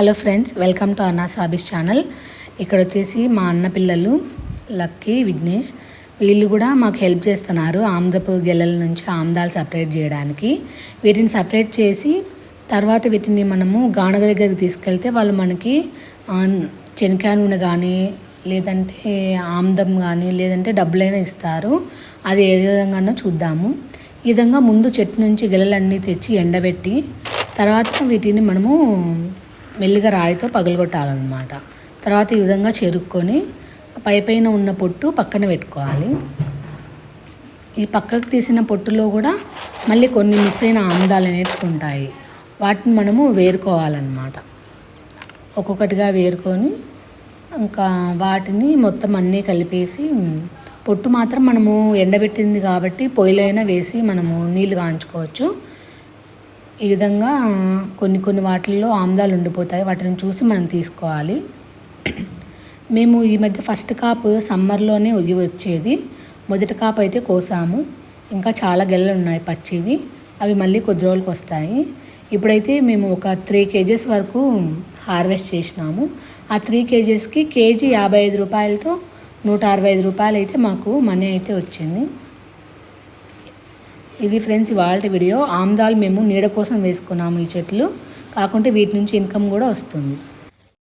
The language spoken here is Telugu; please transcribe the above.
హలో ఫ్రెండ్స్ వెల్కమ్ టు అన్నా సాబీస్ ఛానల్ ఇక్కడ వచ్చేసి మా అన్న పిల్లలు లక్కీ విఘ్నేష్ వీళ్ళు కూడా మాకు హెల్ప్ చేస్తున్నారు ఆమ్దపు గెలల నుంచి ఆమ్దాలు సపరేట్ చేయడానికి. వీటిని సపరేట్ చేసి తర్వాత వీటిని మనము గానగ దగ్గరికి తీసుకెళ్తే వాళ్ళు మనకి చెనికాయ నూనె కానీ లేదంటే ఆమ్దం కానీ లేదంటే డబ్బులైనా ఇస్తారు. అది ఏ విధంగానో చూద్దాము. ఈ విధంగా ముందు చెట్టు నుంచి గెలలన్నీ తెచ్చి ఎండబెట్టి తర్వాత వీటిని మనము మెల్లిగా రాయితో పగలగొట్టాలన్నమాట. తర్వాత ఈ విధంగా చెరుక్కొని పై పైన ఉన్న పొట్టు పక్కన పెట్టుకోవాలి. ఈ పక్కకు తీసిన పొట్టులో కూడా మళ్ళీ కొన్ని మిస్ అయిన ఆనందాలు అనేవి ఉంటాయి. వాటిని మనము వేరుకోవాలన్నమాట. ఒక్కొక్కటిగా వేరుకొని ఇంకా వాటిని మొత్తం అన్నీ కలిపేసి పొట్టు మాత్రం మనము ఎండబెట్టింది కాబట్టి పొయ్యిలైనా వేసి మనము నీళ్ళు కాంచుకోవచ్చు. ఈ విధంగా కొన్ని కొన్ని వాటిల్లో ఆమ్దాలు ఉండిపోతాయి. వాటిని చూసి మనం తీసుకోవాలి. మేము ఈ మధ్య ఫస్ట్ కాపు సమ్మర్లోనే ఉగి వచ్చేది. మొదటి కాప్ అయితే కోసాము. ఇంకా చాలా గెలలు ఉన్నాయి పచ్చివి. అవి మళ్ళీ కొద్ది రోజులకు వస్తాయి. ఇప్పుడైతే మేము ఒక త్రీ కేజెస్ వరకు హార్వెస్ట్ చేసినాము. ఆ త్రీ కేజెస్కి కేజీ యాభై ఐదు రూపాయలతో నూట అరవై ఐదు రూపాయలు అయితే మాకు మనీ అయితే వచ్చింది. ఇది ఫ్రెండ్స్ ఇవాళ వీడియో. ఆమ్దాలు మేము నీడ కోసం వేసుకున్నాము ఈ చెట్లు. కాకుంటే వీటి నుంచి ఇన్కమ్ కూడా వస్తుంది.